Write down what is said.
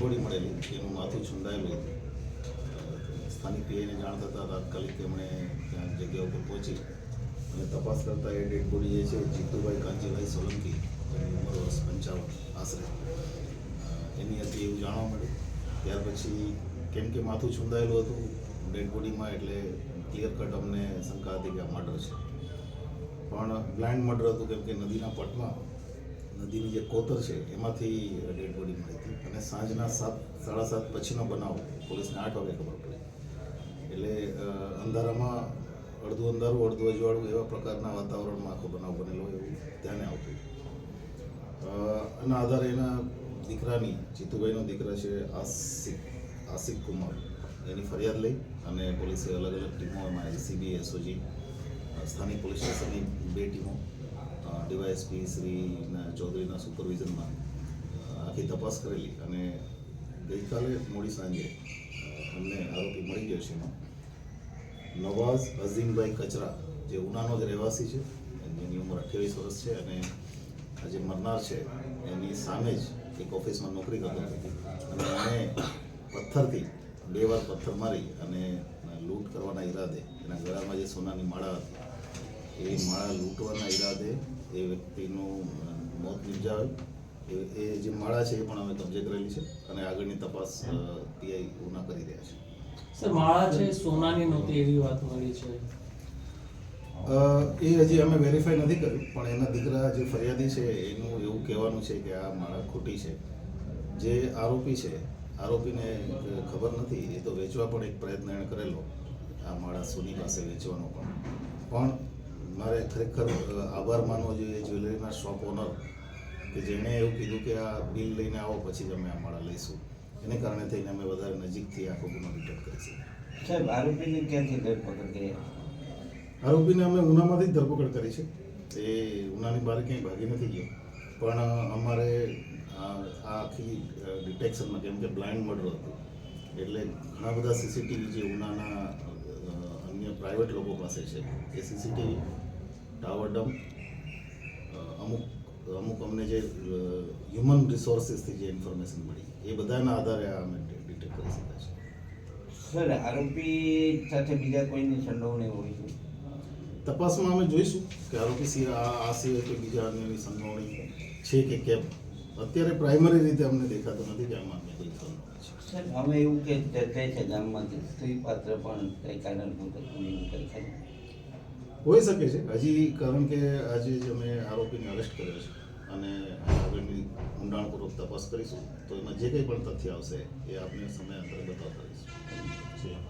Body મળેલી, એનું માથું છુંદાયેલું હતું. સ્થાનિક પીઆઈને જાણ થતાં તાત્કાલિક તેમણે ત્યાં જગ્યા ઉપર પહોંચી અને તપાસ કરતાં એ ડેડ બોડી જે છે, જીતુભાઈ કાંજીભાઈ સોલંકી, જેની ઉંમર વર્ષ પંચાવન, આશરે. એની હતી એવું જાણવા મળ્યું. ત્યાર પછી કેમ કે માથું છુંદાયેલું હતું, ડેડ બોડીમાં એટલે ક્લિયર કટ અમને શંકા હતી કે આ મર્ડર છે. પણ બ્લાઇન્ડ મર્ડર હતું કેમ કે નદીના પટમાં નદીની જે કોતર છે, એમાંથી ડેડ બોડી મળી હતી. અને સાંજના સાત, સાડા સાત પછીનો બનાવ પોલીસને આઠ વાગે ખબર પડી. એટલે અંધારામાં અડધું અંધારું, અડધું અજવાળું એવા પ્રકારના વાતાવરણમાં આખો બનાવ બનેલો એવું ધ્યાને આવતું. એના આધારે એના દીકરાની, જીતુભાઈનો દીકરા છે આસિક આસિક કુમાર. એની ફરિયાદ લઈ અને પોલીસે અલગ અલગ ટીમો, એમાં એલસીબી એસઓજી સ્થાનિક પોલીસ સ્ટેશનની બે ટીમો ડીવાયએસપી શ્રીના ચૌધરીના સુપરવિઝનમાં આખી તપાસ કરેલી અને ગઈકાલે મોડી સાંજે અમને આરોપી મળી ગયો છે નવાઝ અઝીમભાઈ કચરા, જે ઉનાનો જ રહેવાસી છે જેની ઉંમર અઠ્યાવીસ વર્ષ છે અને આ જે મરનાર છે, એની સામે જ એક ઓફિસમાં નોકરી કરતો અને એણે પથ્થરથી, બે વાર પથ્થર મારી અને લૂંટ કરવાના ઈરાદે, એના ગળામાં જે સોનાની માળા હતી, એ માળા લૂંટવાના ઈરાદે એ વ્યક્તિનું મોત નિપજાવે એ જે માળા છે એ પણ અમે કબજે કરેલી છે અને આગળની તપાસ પીઆઈ ઉના કરી રહ્યા છે. સર માળા છે સોનાની નહોતી એવી વાત મળી છે. એ હજી અમે વેરીફાઈ નથી કર્યું પણ એના દીકરા જે ફરિયાદી છે એનું એવું કહેવાનું છે કે આ માળા ખોટી છે. જે આરોપી છે આરોપીને ખબર નથી એ તો વેચવા પણ એક પ્રયત્ન એણે કરેલો આ માળા સોની પાસે વેચવાનો પણ. પણ મારે ખરેખર આભાર માનવો જોઈએ જ્વેલરીના શોપ ઓનર કે જેણે એવું કીધું કે આ બિલ લઈને આવો પછી જ અમે આ માળા લઈશું. એને કારણે થઈને અમે વધારે નજીકથી આખો ગુનો ડિટેક્ટ કરીશું. સાહેબ આરોપીને ક્યાંથી ધરપકડ કરી? આરોપીને અમે ઉનામાંથી ધરપકડ કરી છે. એ ઉનાની બહાર ક્યાંય ભાગી નથી ગયો. પણ અમારે આ આ આખી ડિટેક્શનમાં કેમ કે બ્લાઇન્ડ મર્ડર હતું. એટલે ઘણા બધા સીસીટીવી જે ઉનાના અન્ય પ્રાઇવેટ લોકો પાસે છે એ સીસીટીવી ટાવર ડમ અમુક અમુક અમને જે હ્યુમન રિસોર્સિસથી જે ઇન્ફોર્મેશન મળી એ બધાના આધારે આ અમે ડિટેક્ટ કરી શક્યા છે સર આરોપી સાથે બીજા કોઈની સંડોવણી હોય છે? તપાસમાં અમે જોઈશું કે આરોપી સિવાય આ સિવાય કે બીજા અન્યની સંડોવણી છે કે કેમ? અત્યારે પ્રાઇમરી રીતે અમને દેખાતું નથી કે આમાં કોઈ સંડોવણી છે. અમે એવું કે ચર્ચાય છે ગામમાં કે સ્ત્રી પાત્ર પણ કઈ કારણ કરી ખરી હોઈ શકે છે. હજી કારણ કે આજે જ અમે આરોપીને અરેસ્ટ કર્યો છે અને આગળની ઊંડાણપૂર્વક તપાસ કરીશું. તો એમાં જે કંઈ પણ તથ્ય આવશે એ આપને સમયાંતરે બતાવતા રહીશું.